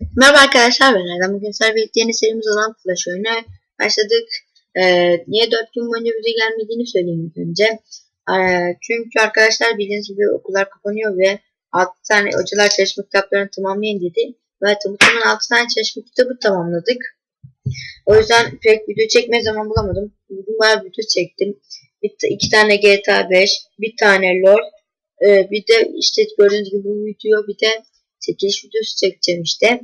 Merhaba arkadaşlar ben Erdem. Bugün birlikte yeni serimiz olan Flash oyuna başladık. Ee, niye 4 gün boyunca bize gelmediğini söyleyeyim önce. Ee, çünkü arkadaşlar bildiğiniz gibi okullar kapanıyor ve 6 tane hocalar çalışma kitaplarını tamamlayın dedi. Ve muhtemelen 6 tane çalışma kitabı tamamladık. O yüzden pek video çekmeye zaman bulamadım. Bugün bayağı video çektim. Bir, iki tane GTA 5, bir tane LoL, e, bir de işte gördüğünüz gibi bu video bir de çekiliş videosu çekeceğim işte.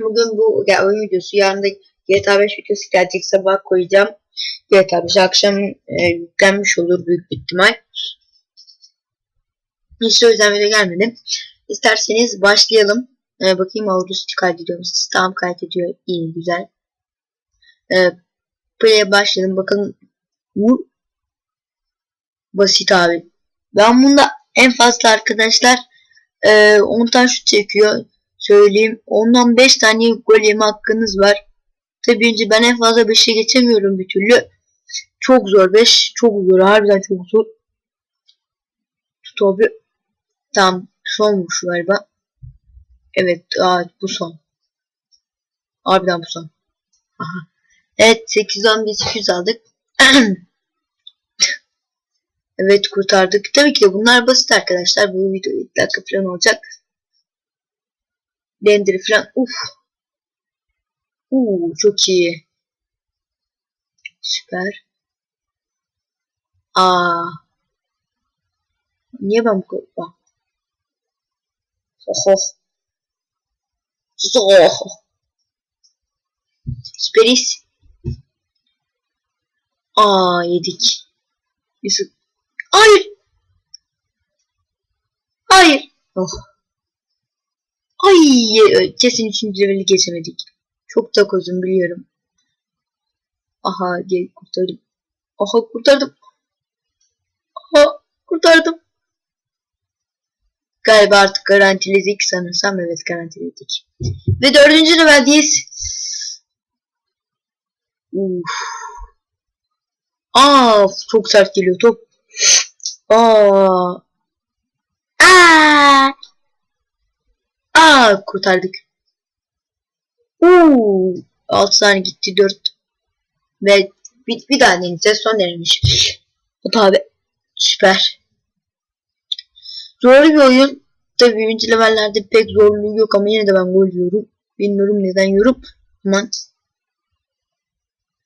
Bugün bu ya, oyun videosu yarın da GTA 5 videosu gelecek sabah koyacağım. GTA 5 akşam e, yüklenmiş olur büyük bir ihtimal. İşte o yüzden video gelmedi. İsterseniz başlayalım. E, bakayım Audacity kaydediyor mu? Tamam kaydediyor. İyi güzel. E, play'e başlayalım. Bakalım. Vur. Basit abi. Ben bunda en fazla arkadaşlar e, 10 tane şut çekiyor. Söyleyeyim. Ondan 5 tane gol yeme hakkınız var. Tabii önce ben en fazla 5'e geçemiyorum bir türlü. Çok zor 5. Çok zor. Harbiden çok zor. Tut abi. Tamam. Sonmuş galiba. Evet. Aa, bu son. Harbiden bu son. Aha. Evet. 8'den biz 200 aldık. evet kurtardık. Tabii ki de bunlar basit arkadaşlar. Bu video 2 dakika falan olacak. Render falan. Uf. Uuu çok iyi. Süper. Aa. Niye ben bu kadar? Bak. Oho. Oho. Süperiz. Aa yedik. Yusuf. Hayır. Hayır. Oh. Ay kesin üçüncü leveli geçemedik. Çok da kozum biliyorum. Aha gel kurtardım. Aha kurtardım. Aha kurtardım. Galiba artık garantiledik sanırsam. Evet garantiledik. Ve dördüncü leveldeyiz. Uf. Aa çok sert geliyor top. Aa. Aa. Aa kurtardık. Uuu. 6 tane gitti 4. Ve bir, bir daha deneyeceğiz. Son denemiş. O tabi. Süper. Zorlu bir oyun. Tabi birinci levellerde pek zorluğu yok ama yine de ben gol yiyorum. Bilmiyorum neden yiyorum. Aman.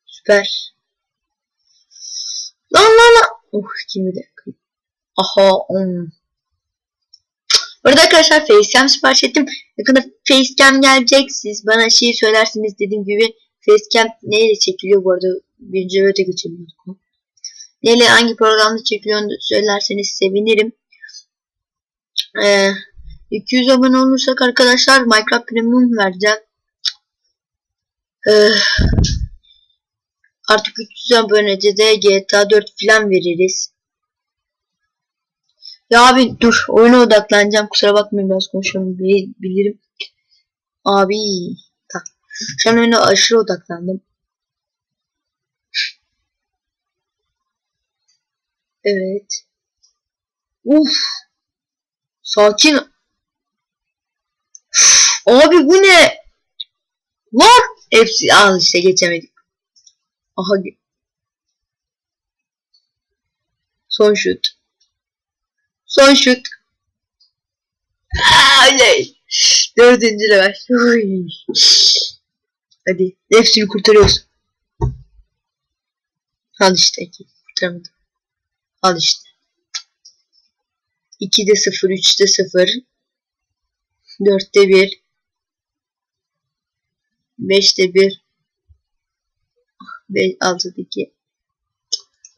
Süper. Lan lan lan. Uh kimi de. Aha. Um. Burada arkadaşlar facecam sipariş ettim. Yakında facecam gelecek. Siz bana şey söylersiniz dediğim gibi facecam neyle çekiliyor bu arada birinci öte geçelim. Neyle hangi programda çekiliyor söylerseniz sevinirim. Ee, 200 abone olursak arkadaşlar Minecraft Premium vereceğim. Ee, artık 300 abonede de GTA 4 falan veririz. Ya abi dur oyuna odaklanacağım kusura bakmayın biraz konuşuyorum bilirim. Abi tak. Şu an oyuna aşırı odaklandım. Evet. Uf. Sakin. Abi bu ne? Lan. Hepsi al işte geçemedik. Aha. Son şut. Son şut. Oley. Dördüncü level. Hadi. Hepsini kurtarıyoruz. Al işte. Kurtaramadım. Al işte. 2'de 0, 3'te 0. 4'te 1. 5'te 1. 5, 6'da 2.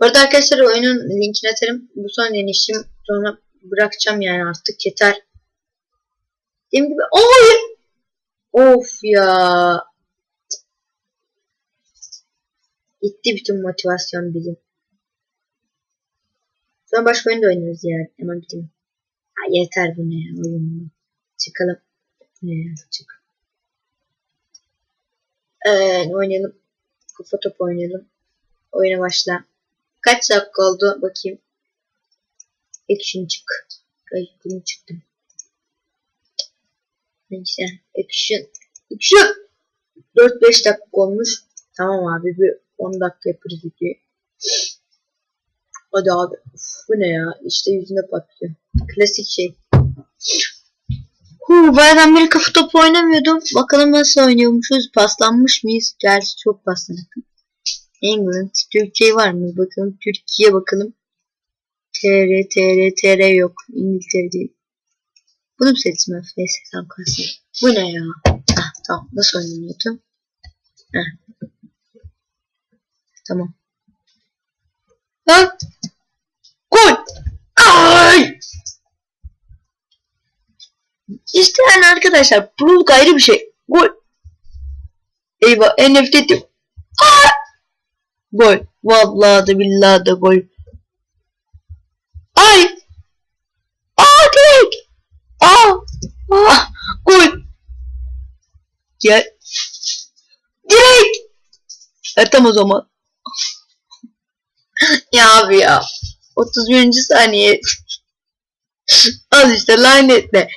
Bu arada arkadaşlar oyunun linkini atarım. Bu son denişim sonra bırakacağım yani artık yeter. Dediğim gibi oy! Of ya. Gitti bütün motivasyon bizim. Sonra başka oyunda oynarız yani. Hemen bitim. Ha, yeter bu ne ya oyun. Çıkalım. Ne ya çık. Ee, oynayalım. Kafa top oynayalım. Oyuna başla. Kaç dakika oldu bakayım. Action çık. Ay bunu çıktım. Neyse. Action. Action. 4-5 dakika olmuş. Tamam abi bir 10 dakika yaparız videoyu. Hadi abi. Uf, bu ne ya? İşte yüzüne patlıyor. Klasik şey. Huu, bayağıdan beri kafa topu oynamıyordum. Bakalım nasıl oynuyormuşuz. Paslanmış mıyız? Gerçi çok paslandık. England. Türkiye var mı? Bakalım. Türkiye bakalım. TR, TR, TR yok. İngiltere değil. Bunu mu seçtim? Neyse tamam kalsın. Bu ne ya? Ah tamam. Nasıl oynanıyordu? Heh. Tamam. Ha? Gol! Ay! İşte yani arkadaşlar proluk ayrı bir şey. Gol. Eyvah en nefret ettim. Aa! Gol. Vallahi da billahi da gol. Ay! Aa direkt! Aa! Aa! Gol! Gel. Direkt! E tamam o zaman. ya abi ya. 31. saniye. Al işte lanetle.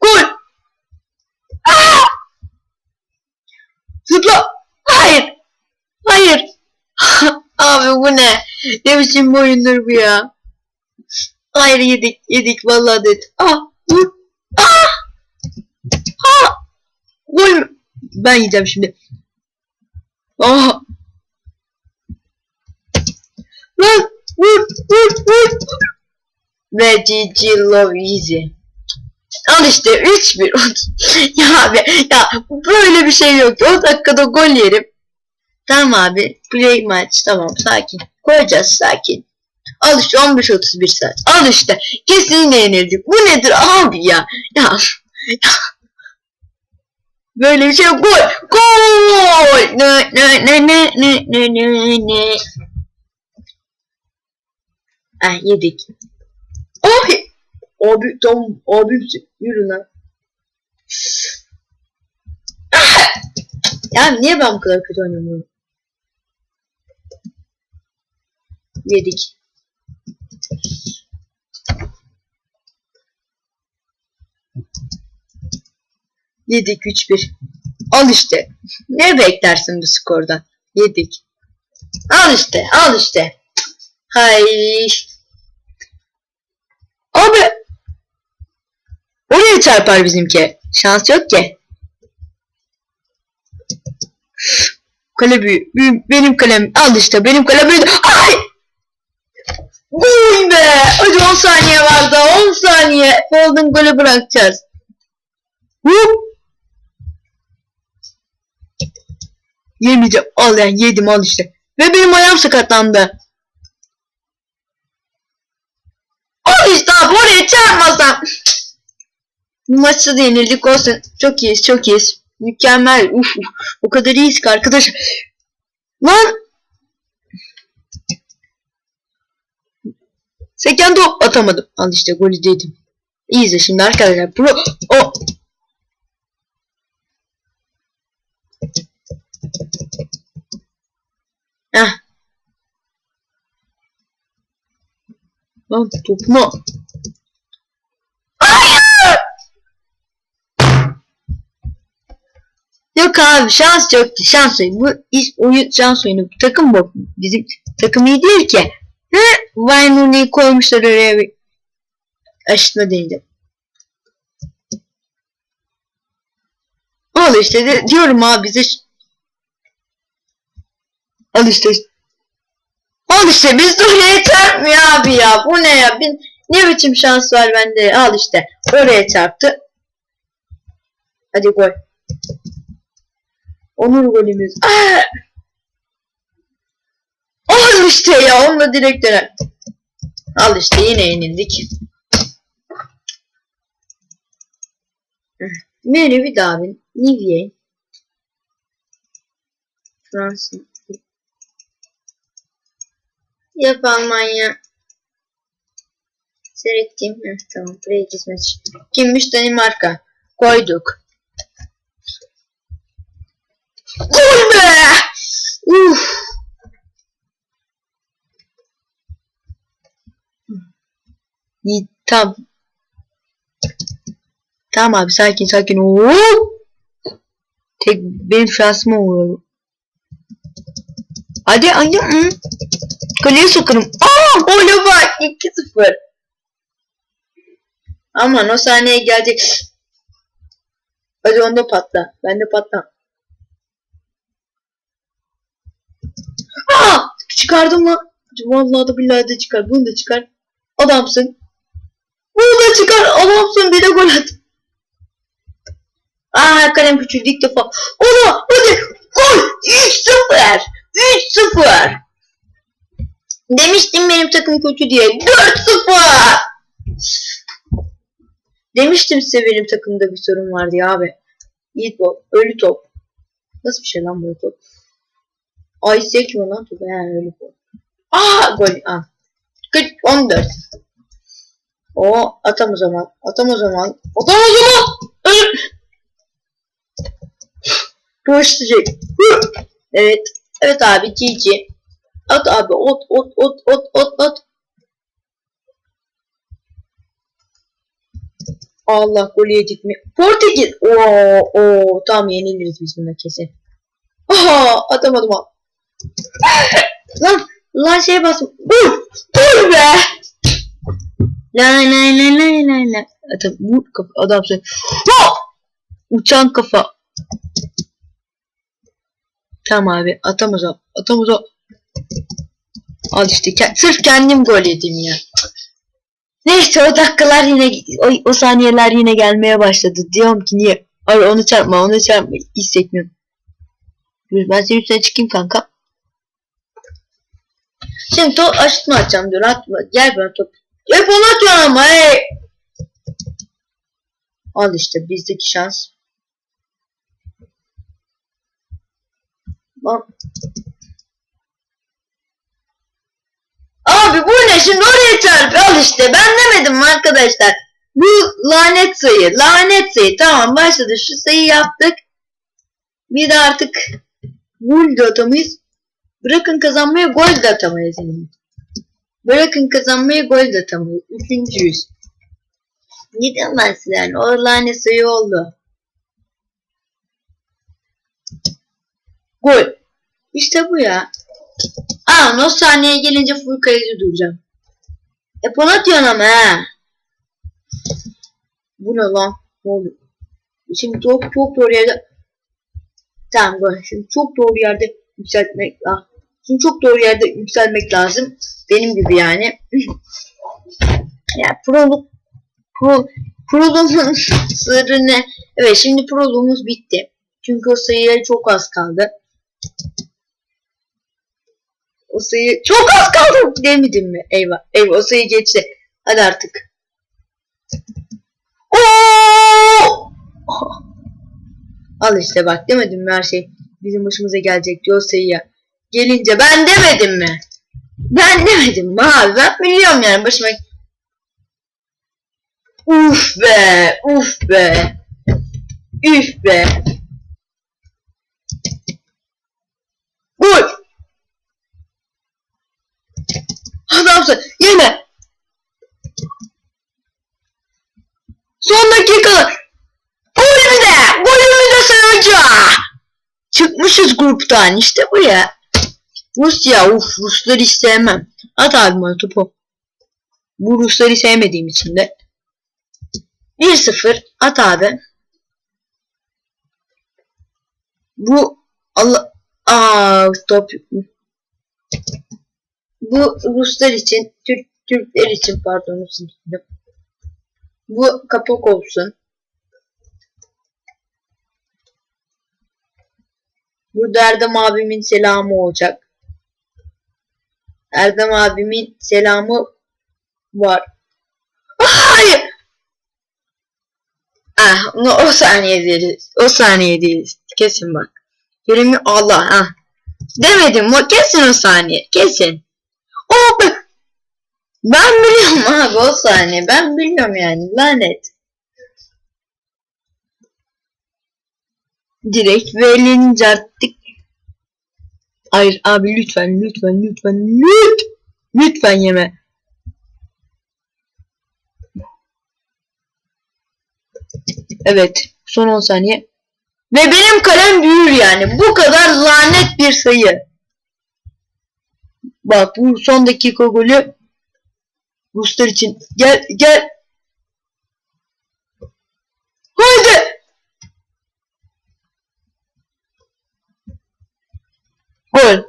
Gol! Aa! Zıpla! Hayır! Hayır! Abi bu ne? Ne biçim bir oyundur bu ya? Hayır yedik yedik vallahi dedik. Ah! Vur! Ah! Ah! Gol? Ben yiyeceğim şimdi. Ah! Lan! Vur! Vur! Vur! Ve GG Love Easy. Al işte 3-1. ya abi ya böyle bir şey yok. 10 dakikada gol yerim. Tamam abi. Play maç. Tamam sakin. Koyacağız sakin. Al işte 15-31 saat. Al işte. Kesinlikle yenildik. Bu nedir abi ya? Ya. Böyle bir şey yok. Gol. Gol. Ne ne ne ne ne ne ne ne. Ah yedik. Ay. Abi tam abi yürü lan. Ah! Ya niye ben bu kadar kötü oynuyorum? Yedik. Yedik 3-1. Al işte. Ne beklersin bu skordan? Yedik. Al işte, al işte. Hay. Abi. Oraya çarpar bizimki. Şans yok ki. Kale büyü. Benim kalem. Al işte benim kalem büyüdü. Ay! Gol be! Hadi 10 saniye var daha 10 saniye. Golden golü bırakacağız. Hup! Yemeyeceğim. Al yani yedim al işte. Ve benim ayağım sakatlandı. Al işte abi oraya çarpmasam. Bu maçta da yenildik olsun. Çok iyiyiz çok iyiyiz. Mükemmel. Uf, uf. O kadar iyiyiz ki arkadaş. Lan. Seken top atamadım. Al işte golü dedim. İyiyiz de şimdi arkadaşlar. Pro. O. Heh. Lan topuma. Hayır! Yok abi şans yoktu. Şans oyunu. Bu iş oyun şans oyunu. Takım bu. Bizim takım iyi değil ki. He? Wayne Rooney'i koymuşlar oraya bir aşıtma. Al işte de, diyorum abi bize Al işte Al işte biz de oraya çarpmıyor abi ya. Bu ne ya? Bir, ne biçim şans var bende? Al işte. Oraya çarptı. Hadi gol. Onur golümüz. Aa! Al işte ya. Onunla direkt döner. Al işte yine yenildik. Mary bir Davin. Nivier. Fransa. Yap Almanya. Seyrettiğim. Heh, tamam. Buraya gitmez. Kimmiş Danimarka. Koyduk. Gol be! Uf. İyi, tam. Tamam abi sakin sakin. Oo! Tek benim şansıma uğruyor. Hadi. Hı. Kaleye sokarım. Aa gole bak 2-0. Aman o sahneye gelecek. Hadi onda patla. Ben de patla. Aa! Çıkardım lan. Vallahi da billahi de çıkar. Bunu da çıkar. Adamsın. Bunu da çıkar. Adamsın. Bir de gol at. Aa kalem küçüldü ilk defa. Ola hadi. Gol. 3-0. 3-0. Demiştim benim takım kötü diye. 4-0. Demiştim size benim takımda bir sorun vardı ya abi. İyi top. Ölü top. Nasıl bir şey lan bu top? Ay sek mi lan top? He ölü top. Aa gol. Aa. 40, 14. O atam o zaman. Atam o zaman. Atam o zaman. Koşacak. Evet. Evet abi GG. At abi ot ot ot ot ot ot. Allah gol yedik mi? Portekiz. Oo oo tam yeniliriz biz buna kesin. Aha atamadım ha. lan lan şeye bastım. Vur! Vur be! La la la la la la. Adam vur kafa adam söyle. Hop! Uçan kafa. Tamam abi atamaz o. Atamaz o. Al işte ke- sırf kendim gol yedim ya. Neyse o dakikalar yine o, o saniyeler yine gelmeye başladı. Diyorum ki niye? Ay onu çarpma onu çarpma. Hissetmiyorum. Ben senin üstüne çıkayım kanka. Şimdi top aşıtma atacağım diyor. Atma. Gel bana top. Hep onu atıyorsun ama hey. Al işte bizdeki şans. Bak. Abi bu ne şimdi oraya çarp al işte ben demedim mi arkadaşlar. Bu lanet sayı lanet sayı tamam başladı şu sayı yaptık. Bir de artık gol de atamayız. Bırakın kazanmayı gol de atamayız yani. Bırakın kazanmayı gol de atamayız. Üçüncüyüz. Gidemez yani o lanet sayı oldu. Gol. İşte bu ya. Aa o sahneye gelince full kaleci duracağım. E diyorsun ama he. Bu ne lan? Ne oldu? Şimdi çok çok doğru yerde Tamam gol. Şimdi çok doğru yerde yükseltmek ah. Şimdi çok doğru yerde yükselmek lazım. Benim gibi yani. ya proluk pro, proluğumun sırrı ne? Evet şimdi proluğumuz bitti. Çünkü o sayıya çok az kaldı. O sayı çok az kaldı demedim mi? Eyvah. Eyvah o sayı geçti. Hadi artık. Oo! Al işte bak demedim mi her şey bizim başımıza gelecek diyor sayıya. Gelince ben demedim mi? Ben demedim mi abi ben biliyorum yani başıma. Uf be uf be. Üf be. Gol. Adamsın. Yeme. Son dakikalar. Golümü de. Golümü de sayacağım. Çıkmışız gruptan. işte bu ya. Rusya. Uf Rusları hiç sevmem. At abi bana topu. Bu Rusları sevmediğim için de. 1-0. At abi. Bu Allah Aa top bu Ruslar için, Türk Türkler için pardon dilerim. Bu kapak olsun. Burada Erdem abimin selamı olacak. Erdem abimin selamı var. Hayır. Ah, no, o saniye değiliz. O saniye değiliz. Kesin bak. Yerimi Allah ha. Demedim o kesin o saniye. Kesin. O be. Ben biliyorum abi o saniye. Ben biliyorum yani. Lanet. Direkt verelince artık. Hayır abi lütfen lütfen lütfen lütfen. Lütfen yeme. Evet. Son 10 saniye. Ve benim kalem büyür yani. Bu kadar lanet bir sayı. Bak bu son dakika golü Ruslar için. Gel gel. Haydi. Gol.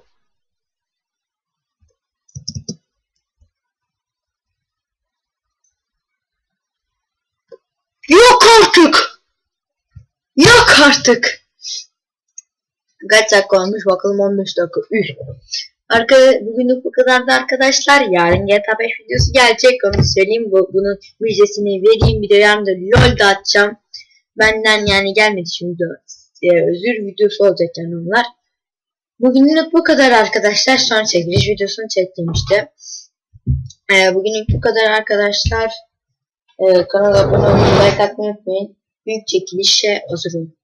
Yok artık. Yok artık. Kaç dakika olmuş bakalım 15 dakika. Üf. Arka, bugünlük bu kadardı arkadaşlar. Yarın GTA 5 videosu gelecek. Onu söyleyeyim. Bu, bunun müjdesini vereyim. Bir de yarın da LOL da atacağım. Benden yani gelmedi şimdi. E, özür videosu olacak yani onlar. Bugünlük bu kadar arkadaşlar. Son çekiliş videosunu çektim işte. E, bugünlük bu kadar arkadaşlar. E, kanala abone olmayı, like atmayı unutmayın. Büyük çekilişe hazır olun.